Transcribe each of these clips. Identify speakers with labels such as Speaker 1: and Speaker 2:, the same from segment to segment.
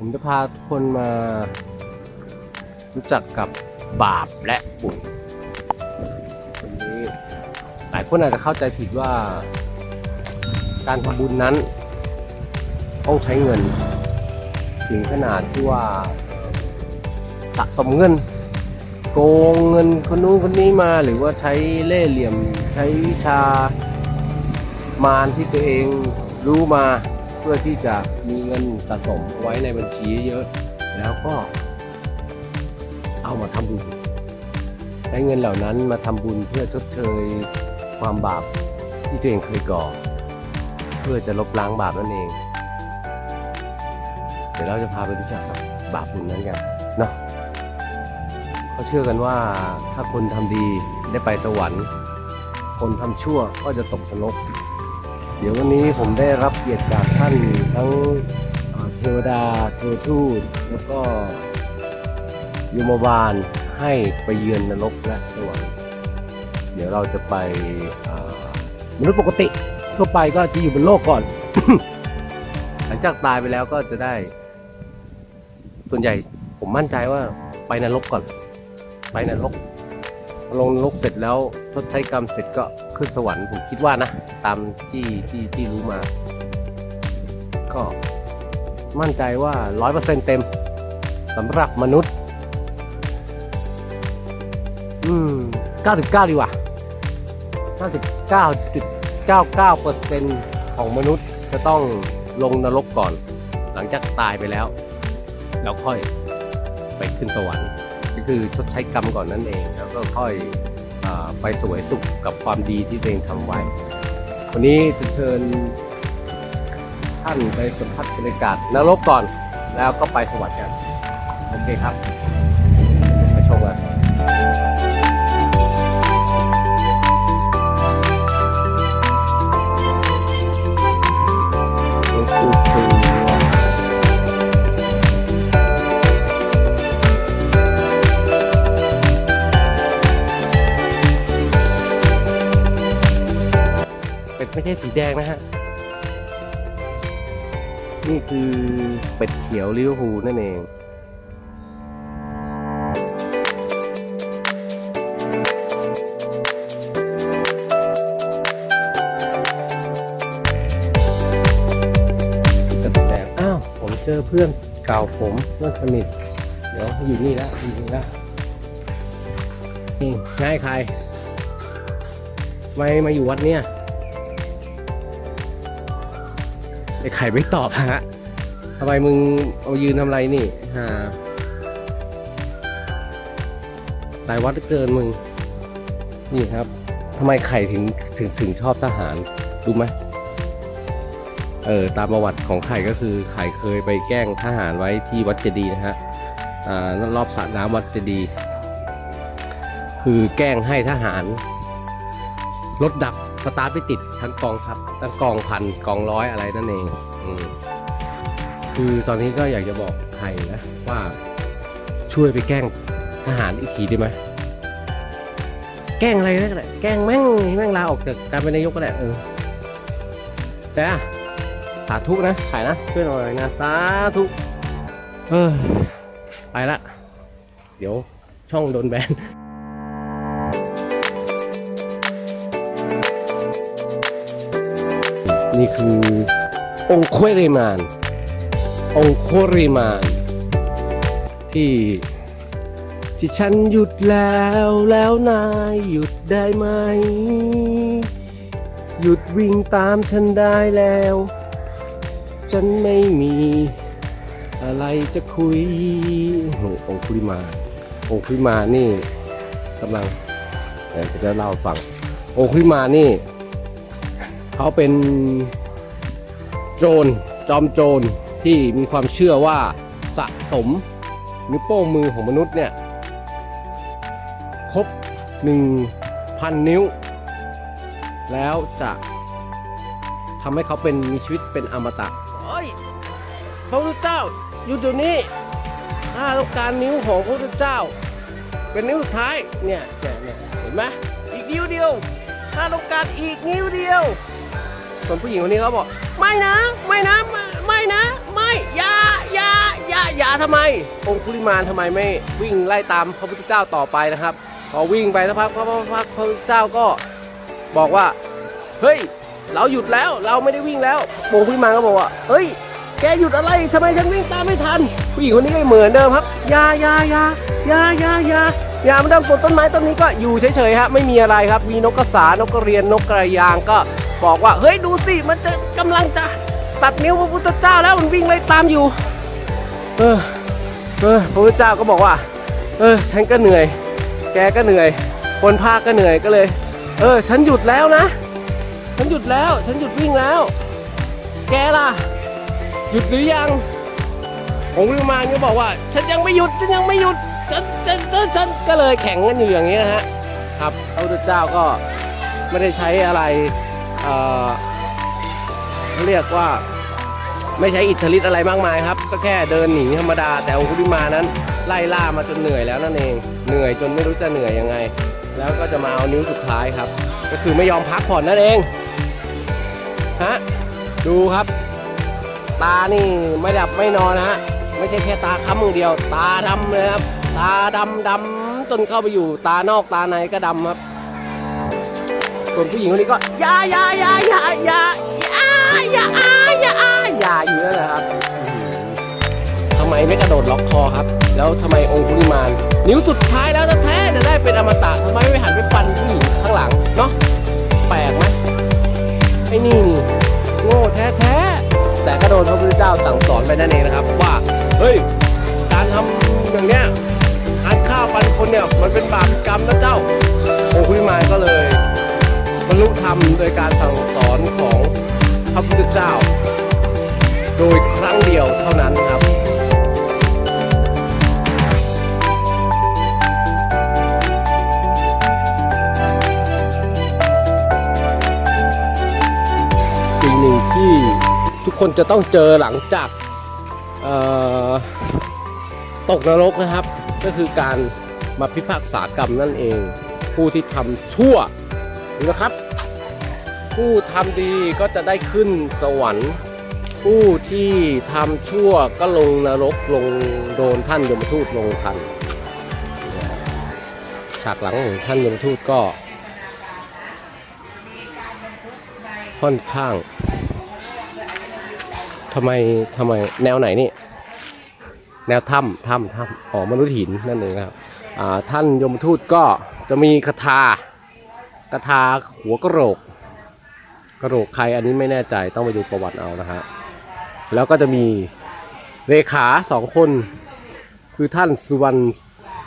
Speaker 1: ผมจะพาทุกคนมารู้จักกับบาปและบุญวันนี้หลายคนอาจจะเข้าใจผิดว่า การทำบุญนั้น ต้องใช้เงิน ถึงขนาดที่ว่าสะสมเงิน โกงเงินคนนู้นคนนี้มาหรือว่าใช้เล่ห์เหลี่ยมใช้วิชามารที่ตัวเองรู้มา เพื่อที่จะมีเงินสะสมไว้ในบัญชีเยอะ แล้วก็เอามาทำบุญ ใช้เงินเหล่านั้นมาทำบุญเพื่อชดเชยความบาปที่ตัวเองเคยก่อ เพื่อจะลบล้างบาปนั่นเอง เดี๋ยวเราจะพาไปรู้จักกับบาปบุญนั้นกันเนาะเขาเชื่อกันว่าถ้าคนทำดีได้ไปสวรรค์ คนทำชั่วก็จะตกนรก เดี๋ยววันนี้ผมได้รับเกียรติจากท่านทั้งเทวดาเทวทูตแล้วก็ยมบาลให้ไปเยือนนรกและสวรรค์เดี๋ยวเราจะไปมนุษย์ปกติทั่วไปก็จะอยู่บนโลกก่อน หลังจากตายไปแล้วก็จะได้ ส่วนใหญ่ผมมั่นใจว่าไปนรกก่อน ไปนรกลงนรกเสร็จแล้วทดใช้กรรมเสร็จก็ ขึ้นสวรรค์ผมคิดว่านะ ตามที่ที่ที่รู้มา ก็มั่นใจว่าร้อยเปอร์เซ็นเต็มสำหรับมนุษย์ อืมเก้าสิบเก้าดีกว่าห้าสิบเก้าจุดเก้าเก้าเปอร์เซ็นของมนุษย์จะต้องลงนรกก่อน หลังจากตายไปแล้ว แล้วค่อยไปขึ้นสวรรค์ก็คือชดใช้กรรมก่อนนั่นเอง แล้วก็ค่อย ไปสวยสุขกับความดีที่ตัวเองทำไว้ วันนี้จะเชิญท่านไปสัมผัสบรรยากาศนรกก่อน แล้วก็ไปสวรรค์กัน โอเคครับ เป็ดไม่ใช่สีแดงนะฮะ นี่คือเป็ดเขียวลิเวอร์พูลนั่นเองเป็ดแดงอ้าวผมเจอเพื่อนเก่าผมเพื่อนสนิทเดี๋ยวอยู่นี่แล้วอยู่นี่แล้วนี่ง่ายใครทำไม่มาอยู่วัดเนี่ย ไอ้ไข่ไม่ตอบฮะทำไมมึงเอายืนทำไรนี่ฮะหลายวัดเกินมึง นี่ครับทำไมไข่ถึงถึงถึงชอบทหารรู้ไหมเออตามประวัติของไข่ก็คือไข่เคยไปแกล้งทหารไว้ที่วัดเจดีย์นะฮะอ่ารอบสระน้ำวัดเจดีย์คือแกล้งให้ทหารรถดับ สตาร์ทไม่ติดทั้งกองทัพทั้งกองพันกองร้อยอะไรนั่นเองอืมคือตอนนี้ก็อยากจะบอกใครนะว่าช่วยไปแกล้งทหารอีกทีได้ไหมแกล้งอะไรก็ได้แกล้งแม่งแม่งลาออกจากการเป็นนายกก็ได้เออแต่อะสาธุนะขายนะช่วยหน่อยนะสาธุเออไปละ เดี๋ยวช่องโดนแบน นี่คือ องค์คุริมาน องค์คุริมาน ที่ที่ฉันหยุดแล้วแล้วนายหยุดได้ไหม หยุดวิ่งตามฉันได้แล้ว ฉันไม่มีอะไรจะคุยโอ้โหองค์คุริมานองค์คุริมานนี่กำลังเดี๋ยวจะเล่าฟัง องค์คุริมานนี่ เขาเป็นโจรจอมโจรที่มีความเชื่อว่าสะสมนิ้วโป้งมือของมนุษย์เนี่ยครบ 1,000 นิ้ว แล้วจะทำให้เขาเป็นมีชีวิตเป็นอมตะโอ้ยพระพุทธเจ้าอยู่ตรงนี้ข้าต้องการนิ้วของพระพุทธเจ้า เป็นนิ้วสุดท้ายเนี่ยเนี่ยเนี่ยเห็นไหมอีกนิ้วเดียวข้าต้องการอีกนิ้วเดียว ส่วนผู้หญิงคนนี้เขาบอก ไม่นะ ไม่นะ ไม่ไม่นะ ไม่อย่าอย่าอย่าาทำไม องคุลิมานทำไมไม่วิ่งไล่ตามพระพุทธเจ้าต่อไปนะครับ พอวิ่งไปสักพักพระพักพระพุทธเจ้าก็บอกว่า เฮ้ย เราหยุดแล้วเราไม่ได้วิ่งแล้วองคุลิมานก็บอกว่าเฮ้ย แกหยุดอะไรทำไมฉันวิ่งตามไม่ทัน ผู้หญิงคนนี้ก็เหมือนเดิมครับอยาอยาอยาอยาอยาอยาอยามาดังต้นต้นไม้ต้นนี้ก็อยู่เฉยๆฮะไม่มีอะไรครับ มีนกกระสานกกระเรียนนกกระยางก็ บอกว่า เฮ้ยดูสิ มันจะกำลังจะตัดนิ้วพระพุทธเจ้าแล้วมันวิ่งไล่ตามอยู่ เออ เออพระพุทธเจ้าก็บอกว่า เออฉันก็เหนื่อย แกก็เหนื่อย คนภาคก็เหนื่อยก็เลย เออ ฉันหยุดแล้วนะ ฉันหยุดแล้ว ฉันหยุดวิ่งแล้ว แกล่ะ หยุดหรือยังองค์วิมานก็บอกว่า ฉันยังไม่หยุด ฉันยังไม่หยุด ฉันฉันฉันฉันก็เลยแข่งกันอยู่อย่างนี้นะฮะ ครับพระพุทธเจ้าก็ไม่ได้ใช้อะไร เเขาเรียกว่าไม่ใช้อิทธิฤทธิ์อะไรมากมายครับ ก็แค่เดินหนีธรรมดา แต่องคุลิมานั้น ไล่ล่ามาจนเหนื่อยแล้วนั่นเอง เหนื่อยจนไม่รู้จะเหนื่อยยังไง แล้วก็จะมาเอานิ้วสุดท้ายครับ ก็คือไม่ยอมพักผ่อนนั่นเองฮะดูครับ ตานี่ไม่ดับไม่นอนนะฮะไม่ใช่แค่ตาค้ำมือเดียว ตาดำเลยครับตาดำดำจนเข้าไปอยู่ตานอกตาในก็ดำครับ ส่วนผู้หญิงคนนี้ก็ยายายายายายายายายาอยู่นั่นแหละครับทำไมไม่กระโดดล็อกคอครับ แล้วทำไมองคุลิมานนิ้วสุดท้ายแล้วแท้จะได้เป็นอมตะทำไมไม่หันไปฟันผู้หญิงข้างหลังเนาะแปลกไหมไอ้นี่นี่โง่แท้ๆแต่ก็โดนพระพุทธเจ้าสั่งสอนไปนั่นเองนะครับ ว่าเฮ้ยการทำอย่างเนี้ยการฆ่าฟันคนเนี่ยมันเป็นบาปกรรมนะเจ้าองคุลิมานก็เลย บรรลุธรรมโดยการสั่งสอนของพระพุทธเจ้า โดยครั้งเดียวเท่านั้นครับสิ่งหนึ่งที่ทุกคนจะต้องเจอหลังจากตกนรกนะครับ ก็คือการมาพิพากษากรรมนั่นเอง ผู้ที่ทำชั่ว นะครับ ผู้ทำดีก็จะได้ขึ้นสวรรค์ ผู้ที่ทำชั่วก็ลงนรกลงโดนท่านยมทูตลงทันฉากหลังของท่านยมทูตก็ ค่อนข้างทำไมทำไมแนวไหนนี่ แนวถ้ำถ้ำถ้ำอ๋อมนุษย์หินนั่นเองนะครับท่านยมทูตก็จะมีคาถา กระทาหัวกระโหลกกระโหลกใครอันนี้ไม่แน่ใจต้องไปดูประวัติเอานะฮะแล้วก็จะมีเลขาสองคน คือท่านสุวรรณ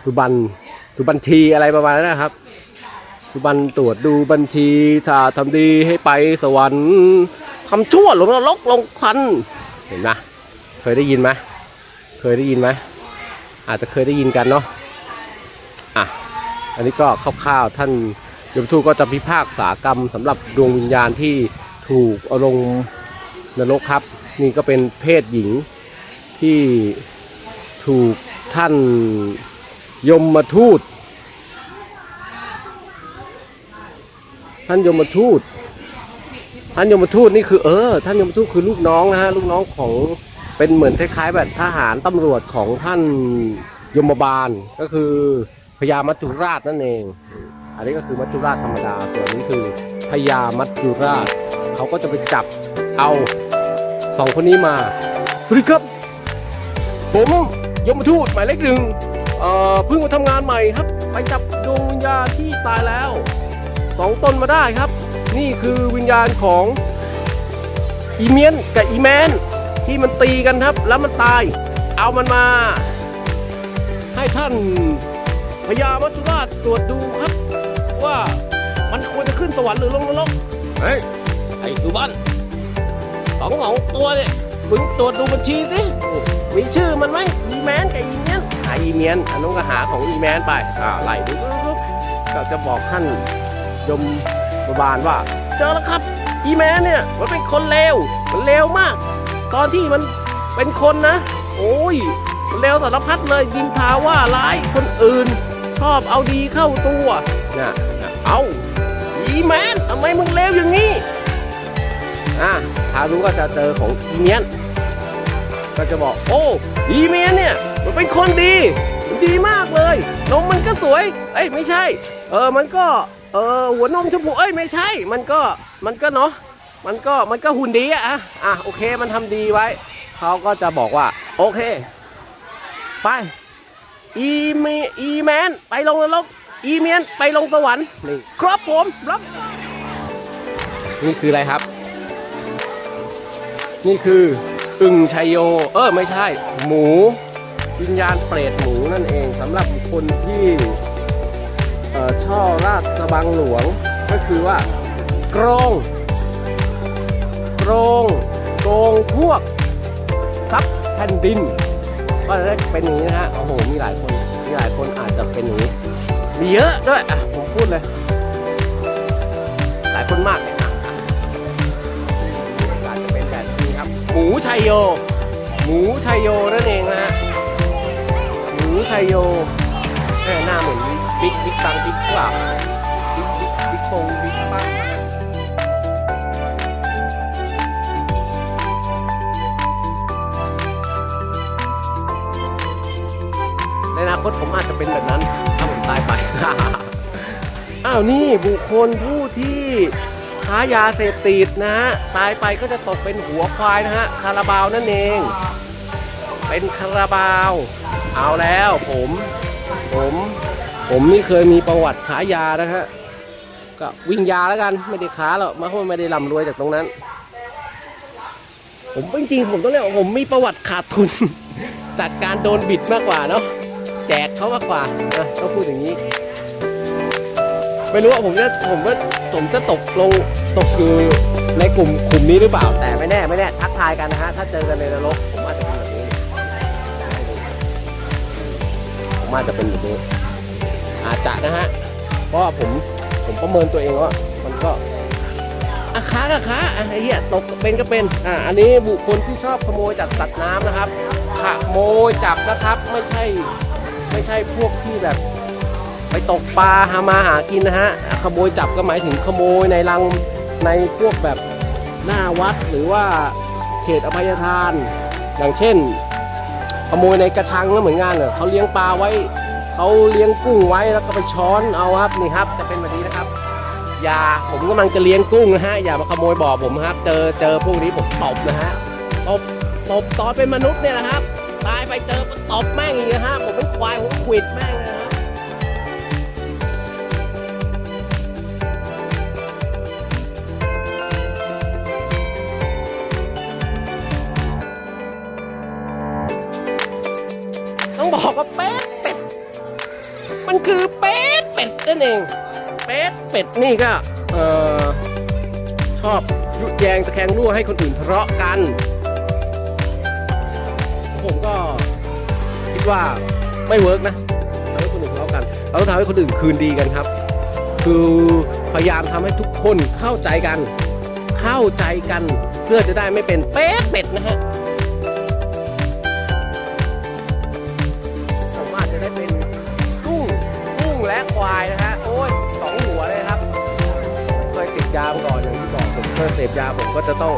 Speaker 1: สุบันสุบัญชีอะไรประมาณนั้นนะครับ สุบันตรวจดูบัญชีถ้าทำดีให้ไปสวรรค์ทำชั่วลงนรกลงควันเห็นไหมเคยได้ยินไหมเคยได้ยินไหมอาจจะเคยได้ยินกันเนาะอะอันนี้ก็คร่าวๆท่าน ยมทูตก็จะพิพากษากรรมสำหรับดวงวิญญาณที่ถูกเอาลงนรกครับ นี่ก็เป็นเพศหญิงที่ถูกท่านยมมาทูต ท่านยมทูต ท่านยมทูตนี่คือเออ ท่านยมทูตคือลูกน้องนะฮะลูกน้องของเป็นเหมือนคล้ายๆแบบทหารตำรวจของท่านยมบาลก็คือพญามัจจุราชนั่นเอง อันนี้ก็คือมัจจุราชธรรมดา ส่วนนี้คือพญามัจจุราช เขาก็จะไปจับเอาสองคนนี้มา สวัสดีครับ ผมยมทูตหมายเลขหนึ่งเอ่อเพิ่งมาทำงานใหม่ครับ ไปจับดวงวิญญาณที่ตายแล้วสองตนมาได้ครับ นี่คือวิญญาณของอีเมียนกับอีแมนที่มันตีกันครับ แล้วมันตาย เอามันมา ให้ท่านพญามัจจุราชตรวจดูครับ ว่ามันควรจะขึ้นสวรรค์หรือลงนรกเฮ้ยไอ้สุบันสองของตัวเนี่ยมึงตรวจดูบัญชีสิมีชื่อมันไหมอีแมนกับอีเมียนหาอีเมียนอันนู้นก็หาของอีแมนไปอ่าไล่ดูปุ๊บก็จะบอกท่านยมบาลว่า เจอแล้วครับอีแมนเนี่ยมันเป็นคนเลวมันเลวมาก ตอนที่มันเป็นคนนะ โอ้ยมันเลวสารพัดเลยยินทาว่าร้ายคนอื่น ชอบเอาดีเข้าตัวนะนะ เอาอีแมนทำไมมึงเลวอย่างนี้ อะทารู้ก็จะเจอของอีเมียน ก็จะบอก โอ้ อีเมียเนี่ย มันเป็นคนดี มันดีมากเลย นมมันก็สวย เอ้ยไม่ใช่ เออ มันก็ เออ หัวนมชมพู เอ้ยไม่ใช่ มันก็ มันก็เนาะ มันก็ มันก็หุ่นดีอะอะ โอเค มันทำดีไว้ เขาก็จะบอกว่า โอเค ไป อีเมอีแมน ไปลงนรก อีเมียนไปลงสวรรค์นี่ครับผมรับนี่คืออะไรครับ นี่คืออึ่งชัยโย เออไม่ใช่ หมูวิญญาณเปรตหมูนั่นเองสำหรับคนที่เอ่อช่อราชกระบังหลวง ก็คือว่าโกรงโกรงโกงพวกทรัพย์แผ่นดิน ก็จะได้เป็นอย่างนี้นะฮะโอ้โหมีหลายคนมีหลายคนอาจจะเป็นอย่างนี้ มีเยอะด้วยอะผมพูดเลย หลายคนมากเลยอะอาจจะเป็นแบบนี้ครับ หมูชัยโย หมูชัยโยนั่นเองนะฮะหมูชัยโยแม่หน้าเหมือนบิ๊กบิ๊กตังบิ๊กเปล่าบิ๊กบิ๊กบิ๊กปงบิ๊กปังในอนาคตผมอาจจะเป็นแบบนั้น ถ้าผมตายไป อ้าวนี่บุคคลผู้ที่ค้ายาเสพติดนะฮะตายไปก็จะตกเป็นหัวควายนะฮะคาราบาวนั่นเอง เป็นคาราบาว เอาแล้วผม ผม ผมนี่เคยมีประวัติขายยานะฮะก็วิ่งยาแล้วกันไม่ได้ค้าหรอกมันไม่ได้ร่ำรวยจากตรงนั้น ผมจริงๆผมต้องเรียกว่าผมมีประวัติขาดทุน จากการโดนบิดมากกว่าเนาะ แจกเขามากกว่านะต้องพูดอย่างนี้ ไม่รู้ว่าผมจะผมว่าผมจะตกลงตกอยู่ในกลุ่มกลุ่มนี้หรือเปล่า แต่ไม่แน่ไม่แน่ทักทายกันนะฮะถ้าเจอกันในนรกผมอาจจะเป็นแบบนี้ผมอาจจะเป็นแบบนี้อาจจะนะฮะเพราะผมผมประเมินตัวเองว่ามันก็อาค้าก็ค้าไอ้เหี้ยตกเป็นก็เป็นอ่าอันนี้บุคคลที่ชอบขโมยจากสัตว์น้ำนะครับขโมยจับนะครับ ไม่ใช่ ไม่ใช่พวกที่แบบ ไปตกปลาหามาหากินนะฮะ ขโมยจับก็หมายถึงขโมยในรังในพวกแบบหน้าวัดหรือว่าเขตอภัยทาน อย่างเช่น ขโมยในกระชังก็เหมือนกันเนอะเขาเลี้ยงปลาไว้เขาเลี้ยงกุ้งไว้แล้วก็ไปช้อนเอาครับนี่ครับ จะเป็นแบบนี้นะครับอย่าผมกำลังจะเลี้ยงกุ้งนะฮะอย่ามาขโมยบ่อผมครับ เจอเจอพวกนี้ผมตบนะฮะตบตบตอนเป็นมนุษย์เนี่ยนะครับตายไปเจอ ตบแม่งอีกนะฮะ ผมเป็นควาย ผมขวิดแม่งนะครับต้องบอกว่าเป็ดเป็ด มันคือเป็ดเป็ดนั่นเอง เป็ดเป็ดนี่ก็ เออชอบยุแยงตะแคงรั่วให้คนอื่นทะเลาะกัน ดว่าไม่เวิร์กนะทำให้คนอื่นทะเลาะกัน เราต้องทำให้คนอื่นคืนดีกันครับ คือพยายามทำให้ทุกคนเข้าใจกัน เข้าใจกันเพื่อจะได้ไม่เป็นเป็ดเป็ดนะฮะผมอาจจะได้เป็นกุ้งกุ้งและควายนะฮะโอ้ยสองหัวเลยครับเคยติดยามาก่อนอย่างที่บอกผมเคยเสพยาผมก็จะต้อง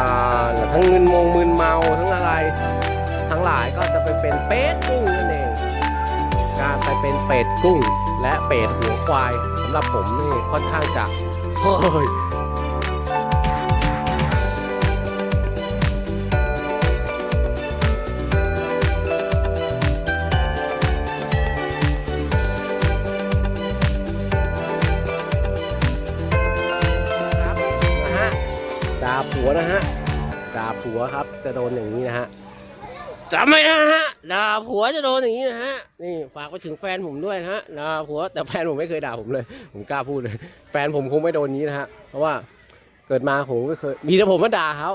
Speaker 1: อ่าทั้งเงินมงมึนเมาทั้งอะไร ทั้งหลายก็จะไปเป็นเป็ดกุ้งนั่นเอง การไปเป็นเป็ดกุ้ง และเป็ดหัวควายสำหรับผมนี่ค่อนข้างจะเฮ้ยครับนะฮะด่าผัวนะฮะด่าผัวครับจะโดนอย่างนี้นะฮะ จำไว้นะฮะด่าผัวจะโดนอย่างนี้นะฮะนี่ฝากไปถึงแฟนผมด้วยนะฮะด่าผัวแต่แฟนผมไม่เคยด่าผมเลย ผมกล้าพูดเลย แฟนผมคงไม่โดนนี้นะฮะเพราะว่าเกิดมาผมไม่เคยมีแต่ผมมาด่าเขา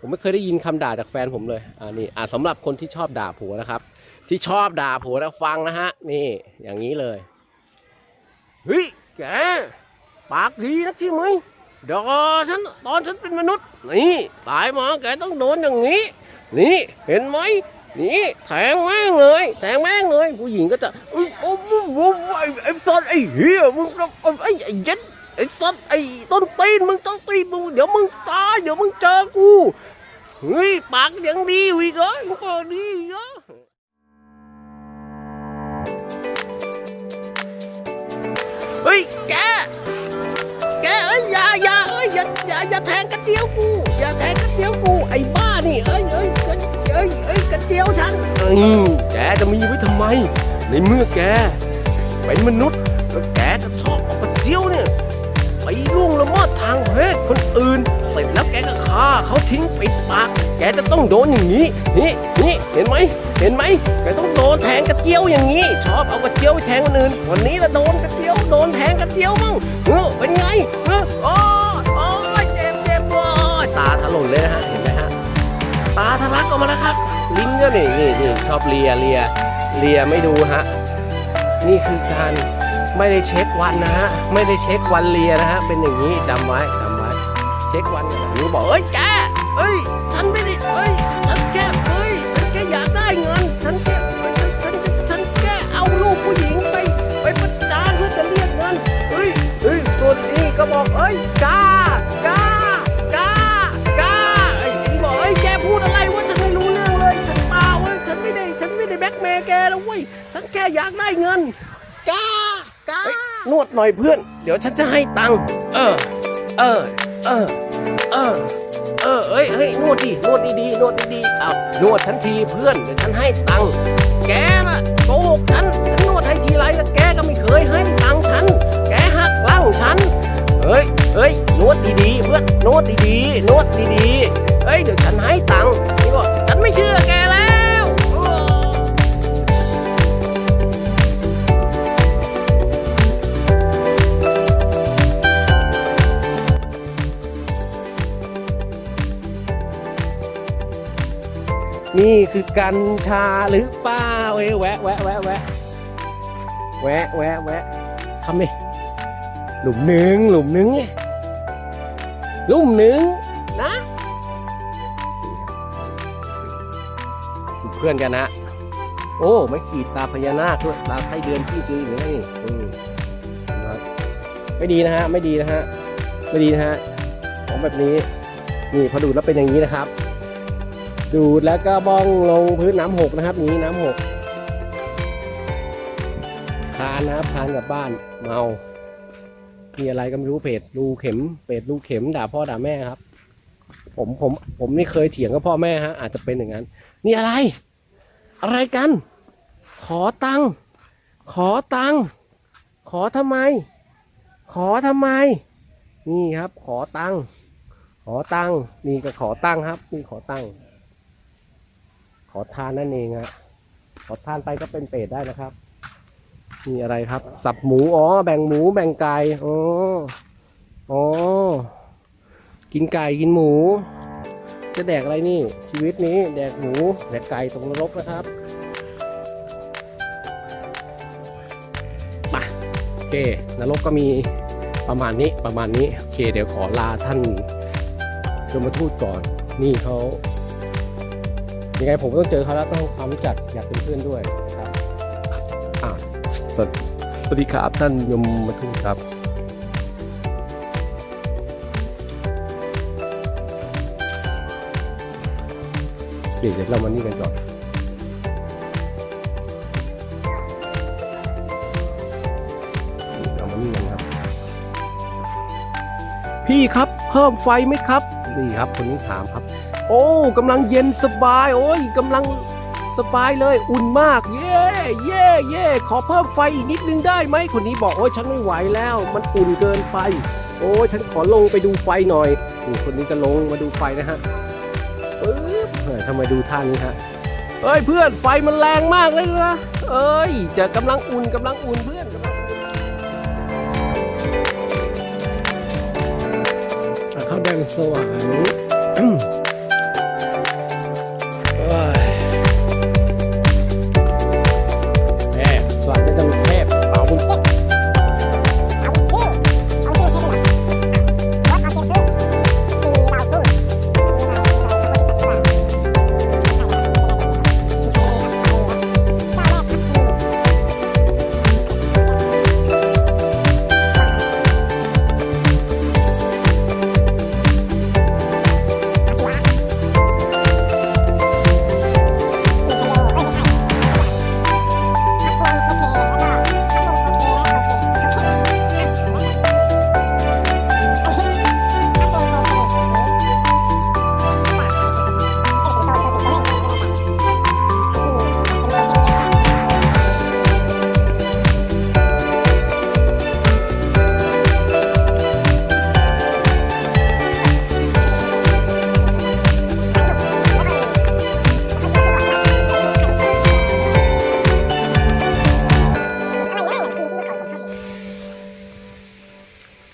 Speaker 1: ผมไม่เคยได้ยินคำด่าจากแฟนผมเลยอ่านี่อ่าสำหรับคนที่ชอบด่าผัวนะครับ ที่ชอบด่าผัวนะฟังนะฮะ นี่อย่างนี้เลยเฮ้ยแกปากดีนักใช่ไหมด่าฉันตอนฉันเป็นมนุษย์นี่ตายมาแกต้องโดนอย่างนี้ นี่เห็นไหมนี่แทงแม่งเลยแทงแม่งเลยผู้หญิงก็จะอุ๊ยโอ้โหโอ้โหไอ้ไอ้ตว์ไอ้เหี้ยมึงไอ้ไอ้เย็ดไอ้ตว์ไอ้ต้นตีนมึงต้องตีนมึงเดี๋ยวมึงตายเดี๋ยวมึงเจอกูเฮ้ยปากยังดีอยู่อีกเหรอมันก็ดีอีกเหรอเฮ้ยแก อ้ยอย่าอย่าเอ้ยอย่าอย่าอย่าแทงกระเจียวกูอย่าแทงกระเจียวกูไอ้บ้านี่เอ้ยเอ้ยเอ้ยเอ้ยกระเจียวฉันอืมแกจะมีไว้ทำไม ในเมื่อแก เป็นมนุษย์แล้วแกจะชอบเอากระเจียวเนี่ยไปล่วงละเมิดทางเพศคนอื่นเสร็จแล้วแกก็ฆ่าเขาทิ้งปิดปากแกจะต้องโดนอย่างนี้นี่นี่เห็นไหมเห็นไหมแกต้องโดนแทงกระเจียวอย่างนี้ ชอบเอากระเจียวไปแทงคนอื่นวันนี้ละโดนกระเจียว โดนแทงกระเจียวมั่งเออเป็นไงเออโอ้ยโอ้เจ็บเจ็บโอ้ยตาถลนเลยนะฮะเห็นไหมฮะตาทะลักออกมาแล้วครับ ลิ้นก็นี่นี่นี่ชอบเลียเลียเลียไม่ดูฮะนี่คือการไม่ได้เช็ควันนะฮะไม่ได้เช็ควันเลียนะฮะเป็นอย่างนี้จำไว้จำไว้ เช็ควันอย่างนี้บอกเอ้ยแก ก็บอกเอ้ยกากากากาไอ้ยบอกเอ้ยแกพูดอะไรวะฉันไม่รู้เรื่องเลยฉันเปล่าเว้ยฉันไม่ได้ฉันไม่ได้แบล็กเมย์แกแล้วเว้ยฉันแค่อยากได้เงินกากานวดหน่อยเพื่อน เดี๋ยวฉันจะให้ตังค์เออ เออ เออ เออ เออเอ้ยเฮ้ยนวดดินวดดีๆนวดดีๆอ้านวดฉันทีเพื่อนเดี๋ยวฉันให้ตังค์แกน่ะโกหกฉันฉันนวดให้ทีไรแล้วแกก็ไม่เคยให้ตังค์ฉัน แกหักหลังฉัน เฮ้ยเฮ้ยนวดดีๆเพื่อนนวดดีๆนวดดีๆเฮ้ยเดี๋ยวฉันให้ตังค์นี่ก็ฉันไม่เชื่อแกแล้วนี่คือกัญชาหรือเปล่าเอ้ยแวะแวะแวะแวะแวะแวะแวะทำดิ หลุมหนึ่งหลุมหนึ่งไงหลุมหนึ่งนะเพื่อนกันนะ โอ้ไม่ขีดตาพญานาคด้วยตาไส้เดือนที่ดีอยู่นี่อืมนะครับไม่ดีนะฮะ ไม่ดีนะฮะ ไม่ดีนะฮะ ของแบบนี้ นี่พอดูดแล้วเป็นอย่างนี้นะครับ ดูดแล้วก็บ้องลงพื้นน้ำหกนะครับ นี้น้ำหกทานนะครับทานกลับบ้านเมา มีอะไรก็ไม่รู้เพจรูเข็มเพจรูเข็มด่าพ่อด่าแม่ครับ ผมผมผมนี่เคยเถียงกับพ่อแม่ฮะอาจจะเป็นอย่างนั้น นี่อะไร อะไรกัน ขอตังค์ขอตังค์ขอทำไม ขอทำไม นี่ครับ ขอตังค์ขอตังค์นี่ก็ขอตังค์ครับนี่ขอตังค์ขอทานนั่นเองฮะขอทานไปก็เป็นเปรตได้นะครับ มีอะไรครับ สับหมู อ๋อ แบ่งหมู แบ่งไก่ อ๋อ อ๋อ กินไก่กินหมู จะแดกอะไรนี่ ชีวิตนี้ แดกหมู แดกไก่ตกนรกนะครับมาโอเคนรกก็มีประมาณนี้ประมาณนี้ โอเค เดี๋ยวขอลาท่านยมทูตก่อน นี่เขายังไงผมต้องเจอเขาแล้วต้องความรู้จักอยากเป็นเพื่อนด้วย สวัสสวัสดีครับท่านยมมาทูตครับ เดี๋ยวเรามานี่กันก่อนเรามานี่กันครับ พี่ครับเพิ่มไฟไหมครับนี่ครับคนนี้ถามครับ โอ้กำลังเย็นสบาย โอ้ยกำลังสบายเลยอุ่นมาก เย่ เย่เย่ขอเพิ่มไฟอีกนิดนึงได้ไหมคนนี้บอกโอ้ยฉันไม่ไหวแล้ว มันอุ่นเกินไป โอ้ยฉันขอลงไปดูไฟหน่อยนี่คนนี้จะลงมาดูไฟนะฮะเฮ้ยทำไมดูท่านี้ฮะเอ้ยเพื่อนไฟมันแรงมากเลยนะเอ้ยจะกำลังอุ่นกำลังอุ่นเพื่อนเข้าแดงสว่าง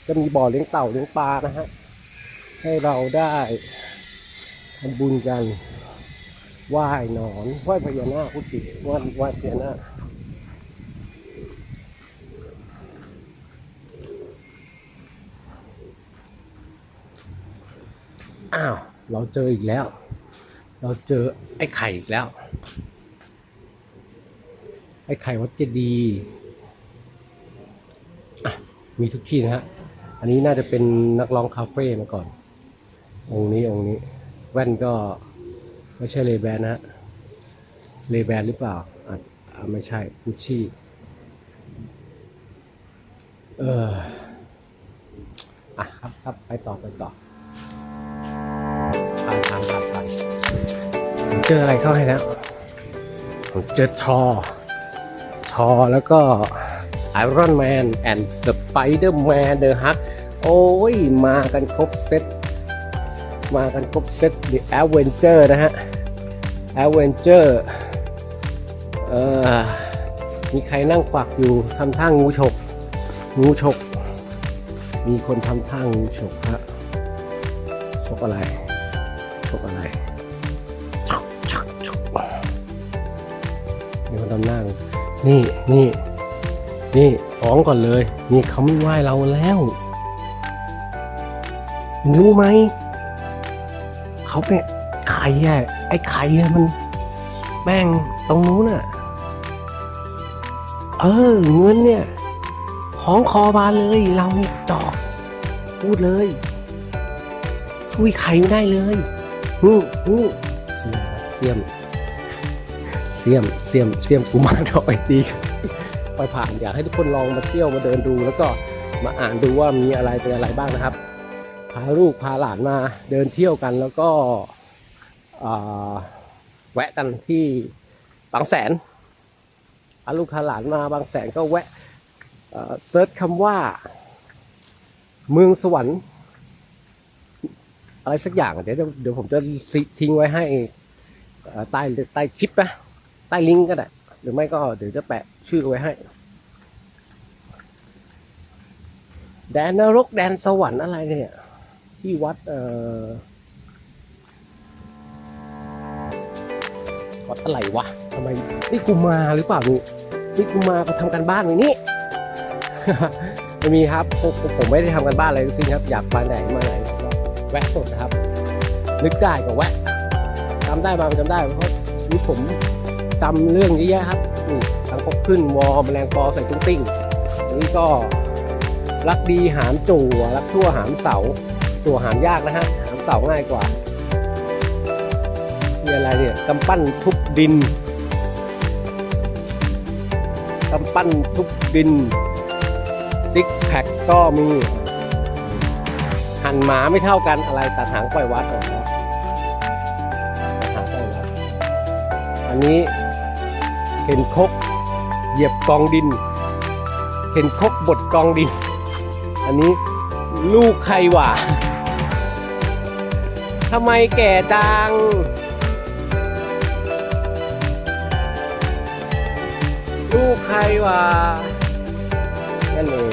Speaker 1: จะมีบ่
Speaker 2: อเลี้
Speaker 1: ยงเต่าเลี้ยงปลานะฮะให้เราได้ทำบุญกันไหว้หนอนไหว้พญานาคพุทธิไหว้ไหว้พญานาคอ้าว เราเจออีกแล้ว เราเจอไอ้ไข่อีกแล้ว ไอ้ไข่วัดเจดีย์มีทุกที่นะฮะ อันนี้น่าจะเป็นนักร้องคาเฟ่มาก่อน องค์นี้องค์นี้ แว่นก็ไม่ใช่เลแบนนะเลแบนหรือเปล่าอะอะไม่ใช่กุชชี่เอออะครับครับไปต่อไปต่อผ่านทางผ่านเจออะไรเข้าให้แล้วผมเจอทอ ทอแล้วก็ ไอรอนแมนแอนด์สไปเดอร์แมนเดอะฮักโอ้ย มากันครบเซตมากันครบเซต The Avenger นะฮะ Avenger เอ่อมีใครนั่งขวักอยู่ทำท่างูฉก งูฉก มีคนทำท่างูฉกฮะฉกอะไรฉกอะไรฉกฉกฉกมีคนทำหน้างูนี่นี่ นี่ฟ้องก่อนเลย นี่เขาไม่ไหว้เราแล้วรู้ไหมเขาเป็นไข่อะไอ้ไข่อะมันแป้งตรงนู้นอะเออเงินเนี่ย ของคอบาเลยเราเนี่ยจอกพูดเลยช่วยใครไม่ได้เลยฮู้ฮู้เสียมเสียมเสียมเสียมกูมารดอกไอตี ปผ่านอยากให้ทุกคนลองมาเที่ยวมาเดินดู แล้วก็มาอ่านดูว่ามีอะไรเป็นอะไรบ้างนะครับ พาลูกพาหลานมาเดินเที่ยวกันแล้วก็แวะกันที่บางแสนพาลูกพาหลานมาบางแสนก็แวะเซิร์ชคำว่า เมืองสวรรค์อะไรสักอย่างเดี๋ยวเดี๋ยวผมจะทิ้งไว้ให้ใต้ใต้คลิปนะใต้ลิงก์ก็ได้ หรือไม่ก็เดี๋ยวจะแปะชื่อไว้ให้ แดนนรกแดนสวรรค์อะไรเนี่ย ที่วัดเอ่อวัดอะไรวะทำไมนี่กูมาหรือเปล่านี่นี่กูมาไปทำกันบ้านไหมนี่ไม่มีครับผมผมไม่ได้ทำกันบ้านอะไรทั้งสิ้นครับ อยากไปไหนมาไหนแวะสดนะครับ นึกได้ก็แวะจำได้มาจำได้เพราะชีวิตผม จำเรื่องเยอะแยะครับนี่ทางพกขึ้นวอแมลงปอใส่ตุ้งติ้งนี่ก็รักดีหามจู่รักชั่วหามเสาตัวหามยากนะฮะหามเสาง่ายกว่ามีอะไรเนี่ยกำปั้นทุบดินกำปั้นทุบดินซิกแพคก็มีหันหมาไม่เท่ากันอะไรตัดหางปล่อยวัดออกมาตัดหางปล่อยวัดอันนี้ เข็นคกเหยียบกองดิน เข็นคกบดกองดิน อันนี้ลูกใครวะทำไมแก่จังลูกใครวะนั่นเอง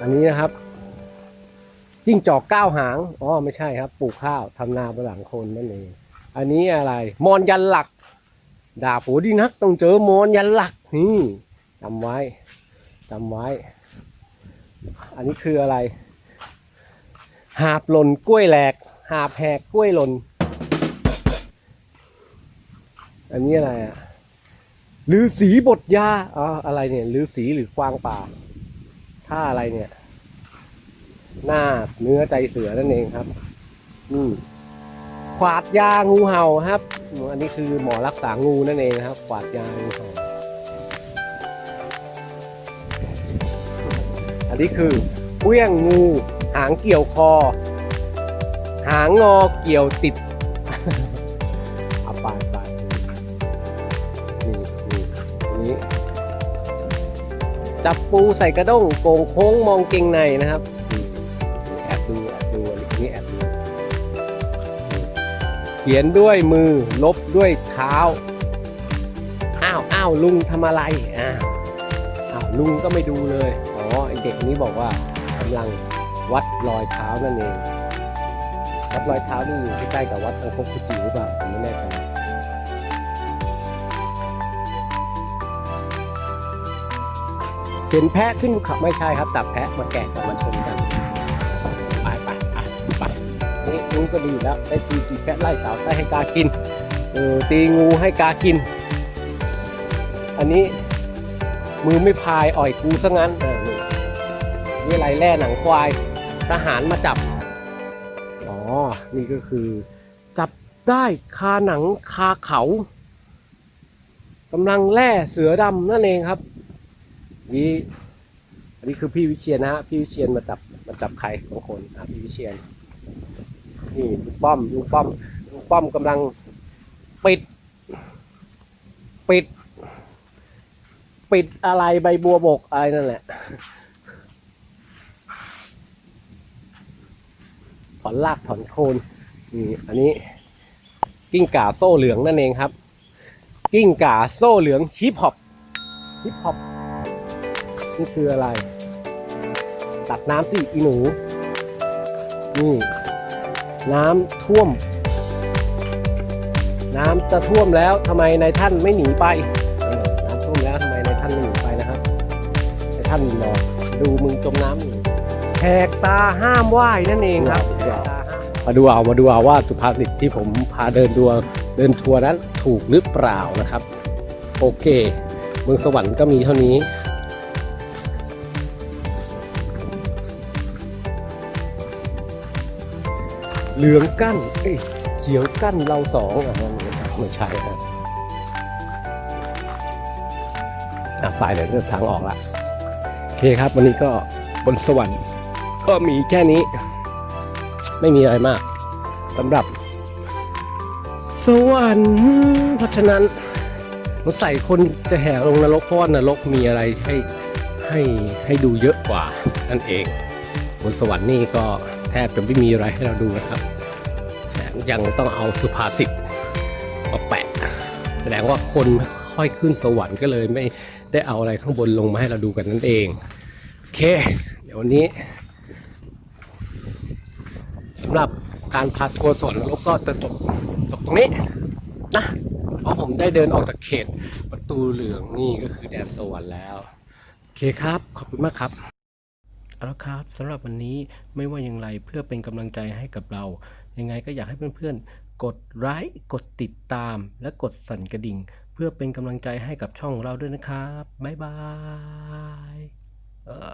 Speaker 1: อันนี้นะครับ จิ้งจอกเก้าหาง อ๋อไม่ใช่ครับ ปลูกข้าวทำนาบนหลังคนนั่นเอง อันนี้อะไร มอนยันหลัก ดาบโหดีนักต้องเจอมอนยันหลัก นี่จำไว้จำไว้ อันนี้คืออะไร หาบหล่นกล้วยแหลก หาบแหกกล้วยหล่น อันนี้อะไรอะลือสีบทยาอ๋ออะไรเนี่ยลือสีหรือกวางป่าท่าอะไรเนี่ย หน้าเนื้อใจเสือนั่นเองครับอืมขวาดยางูเห่าครับ อันนี้คือหมอรักษางูนั่นเองนะครับ ขวาดยางูเห่า อันนี้คือเกี้ยงงู หางเกี่ยวคอ หางงอเกี่ยวติดเอาไปไปนี่นี่นี่จับปูใส่กระด้งโป่งโค้งมองเกงในนะครับ ขียนด้วยมือลบด้วยเท้า อ้าวอ้าวลุงทำอะไรอ้าวอ้าวลุงก็ไม่ดูเลย อ๋อไอเด็กนี้บอกว่ากำลังวัดรอยเท้านั่นเอง วัดรอยเท้านี่อยู่ใกล้ๆกับวัดองคกคุจิหรือเปล่าผมไม่แน่ใจเห็นแพะขึ้นภูเขาไม่ใช่ครับตับแพะมาแกะกับมาชนกัน นี้ก็ดีอยู่แล้วได้ตีจีแพะไล่สาวไส้ให้กากินเออตีงูให้กากิน อันนี้มือไม่พายอ่อยกูซะงั้นเออนี่นี่ไรแล่หนังควายทหารมาจับ อ๋อ นี่ก็คือ จับได้คาหนังคาเขากำลังแล่เสือดำนั่นเองครับนี่อันนี้คือพี่วิเชียนนะฮะพี่วิเชียนมาจับมาจับใครบางคนอะพี่วิเชียน นี่ลุงป้อมลุงป้อมลุงป้อมกำลังปิด ปิด ปิดอะไรใบบัวบกอะไรนั่นแหละถอนรากถอนโคนนี่อันนี้ กิ้งก่าโซ่เหลืองนั่นเองครับ กิ้งก่าโซ่เหลืองฮิปฮอปฮิปฮอปนี่คืออะไร ตัดน้ำสิอีหนู นี่ น้ำท่วม น้ำจะท่วมแล้วทำไมนายท่านไม่หนีไปน้ำท่วมแล้วทำไมนายท่านไม่หนีไปนะครับนายท่านรอดูมึงจมน้ำอยู่แหกตาห้ามว่ายนั่นเองครับแหกตาห้ามาดูเอามาดูเอาว่าสุภาษิตที่ผมพาเดินทัวเดินทัวร์นั้นถูกหรือเปล่านะครับ โอเค เมืองสวรรค์ก็มีเท่านี้ เหลืองกั้นเอ้ยเขียวกั้นเราสองอะไม่ใช่ครับอะไปเดี๋ยวเลือกทางออกละโอเคครับ วันนี้ก็บนสวรรค์ก็มีแค่นี้ ไม่มีอะไรมากสำหรับ สวรรค์เพราะฉะนั้นสงสัยคนจะแห่ลงนรกเพราะว่านรกมีอะไรให้ให้ให้ดูเยอะกว่านั่นเอง บนสวรรค์นี่ก็ แทบจะไม่มีอะไรให้เราดูนะครับยังต้องเอาสุภาษิตมาแปะ แสดงว่าคนค่อยขึ้นสวรรค์ก็เลยไม่ได้เอาอะไรข้างบนลงมาให้เราดูกันนั่นเอง โอเค เดี๋ยววันนี้สำหรับการพาทัวร์สวนนรกก็จะจบจบตรงนี้นะเพราะผมได้เดินออกจากเขตประตูเหลืองนี่ก็คือแดนสวรรค์แล้ว โอเคครับ ขอบคุณมากครับ เอาละครับสำหรับวันนี้ไม่ว่าอย่างไรเพื่อเป็นกำลังใจให้กับเรา ยังไงก็อยากให้เพื่อนๆ กดไลค์กดติดตาม และกดสั่นกระดิ่ง เพื่อเป็นกำลังใจให้กับช่องเราด้วยนะครับ บ๊ายบายเออ